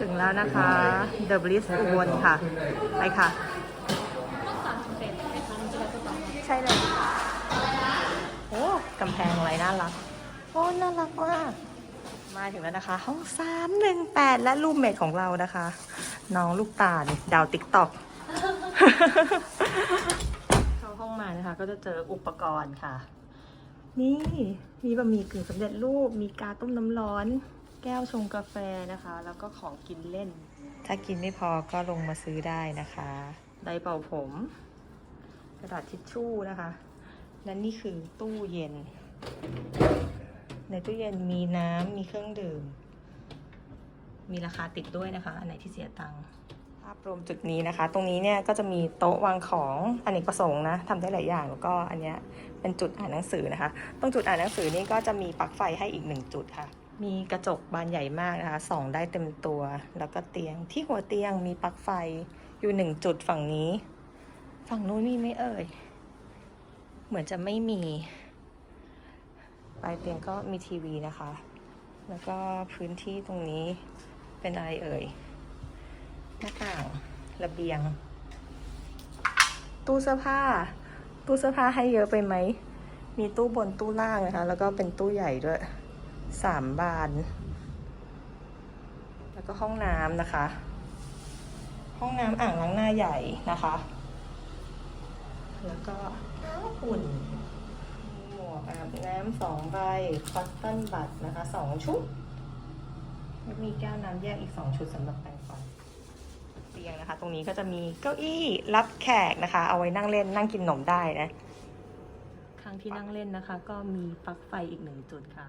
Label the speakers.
Speaker 1: ถึงแล้วนะคะ The Bliss อุบลค่ะ ไปค่ะ ใช่เลย โอ้กำแพงอะไรน่ารัก โอ้ น่ารักมากมาถึงแล้วนะคะ ห้อง 318 และรูมเมทของเรานะคะ น้องลูกตาลดาวติ๊กต็อกเข้าห้องมานะคะ ก็จะเจออุปกรณ์ค่ะ นี่ มีบะหมี่กึ่งสำเร็จรูปมีกาต้มน้ำร้อน แก้วชงกาแฟนะคะ แล้วก็ของกินเล่น ถ้ากินไม่พอก็ลงมาซื้อได้นะคะไดร์เป่าผม กระดาษทิชชู่นะคะและนี่คือตู้เย็น ในตู้เย็นมีน้ำมีเครื่องดื่ม มีราคาติดด้วยนะคะ อันไหนที่เสียตังค์ภาพรวมจุดนี้นะคะ ตรงนี้เนี่ยก็จะมีโต๊ะวางของอเนกประสงค์นะทำได้หลายอย่างแล้วก็อันเนี้ยเป็นจุดอ่านหนังสือนะคะ ตรงจุดอ่านหนังสือนี่ก็จะมีปลั๊กไฟให้อีกหนึ่งจุดค่ะ มีกระจกบานใหญ่มากนะคะส่องได้เต็มตัว แล้วก็เตียงที่หัวเตียงมีปลั๊กไฟอยู่หนึ่งจุดฝั่งนี้ ฝั่งนู้นมีไหมเอ่ย เหมือนจะไม่มี ปลายเตียงก็มีทีวีนะคะ แล้วก็พื้นที่ตรงนี้เป็นอะไรเอ่ย หน้าต่างระเบียง ตู้เสื้อผ้า ตู้เสื้อผ้าให้เยอะไปไหม มีตู้บนตู้ล่างนะคะ แล้วก็เป็นตู้ใหญ่ด้วย สามบาน แล้วก็ห้องน้ำนะคะ ห้องน้ำอ่างล้างหน้าใหญ่นะคะ แล้วก็น้ำอุ่นหมวกอาบน้ำสองใบคอตตอนบัตนะคะสองชุดแล้วมีแก้วน้ำแยกอีกสองชุดสำหรับแปรงฟันเตียงนะคะ ตรงนี้ก็จะมีเก้าอี้รับแขกนะคะ เอาไว้นั่งเล่นนั่งกินขนมได้นะข้างที่นั่งเล่นนะคะ ก็มีปลั๊กไฟอีกหนึ่งจุดค่ะ